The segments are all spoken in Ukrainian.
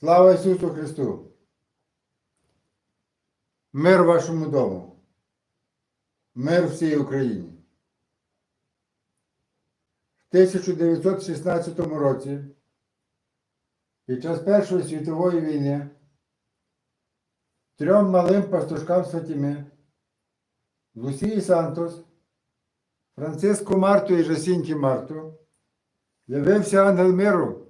Слава Ісусу Христу! Мир вашому дому! Мир всій Україні! В 1916 році під час Першої світової війни трьом малим пастушкам з Фатіми Лусії Сантос, Франциску Марту і Жасінті Марту явився ангел миру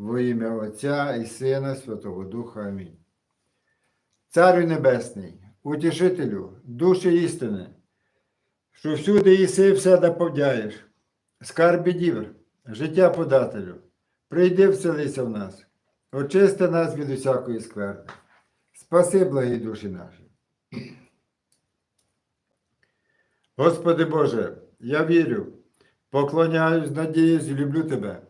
Во ім'я Отця і Сина Святого Духа Амінь. Царю Небесний, утішителю, душі істини, що всюди єси і все доповдяєш, скарбі дівр, життя подателю, прийди вселися в нас, очисти нас від усякої скверни. Спаси благі душі наші. Господи Боже, я вірю, поклоняюсь, надіюсь люблю Тебе.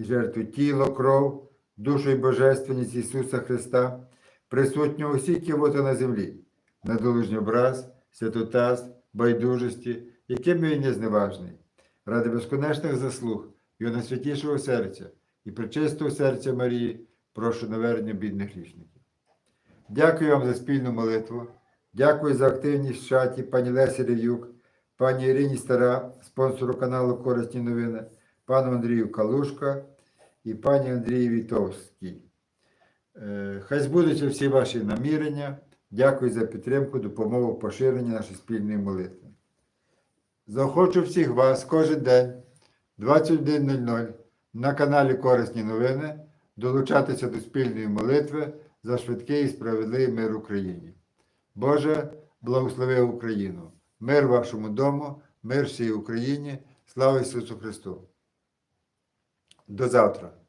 і жертву тіло, кров, душу і божественність Ісуса Христа, присутнього усіх кивота на землі, надолужній образ, святотаз, байдужості, яким він не зневажний, ради безконечних заслуг Його найсвятішого серця і причистого серця Марії, прошу навернення бідних грішників. Дякую вам за спільну молитву. Дякую за активність в чаті пані Лесі Рев'юк, пані Ірині Стара, спонсору каналу Корисні новини, пану Андрію Калушка і пані Андрію Вітовській. Е, Хай збудуться всі ваші намірення. Дякую за підтримку, допомогу, поширення нашої спільної молитви. Заохочу всіх вас кожен день, 21.00, на каналі Корисні новини, долучатися до спільної молитви за швидкий і справедливий мир Україні. Боже, благослови Україну! Мир вашому дому, мир всій Україні, слава Ісусу Христу! До завтра!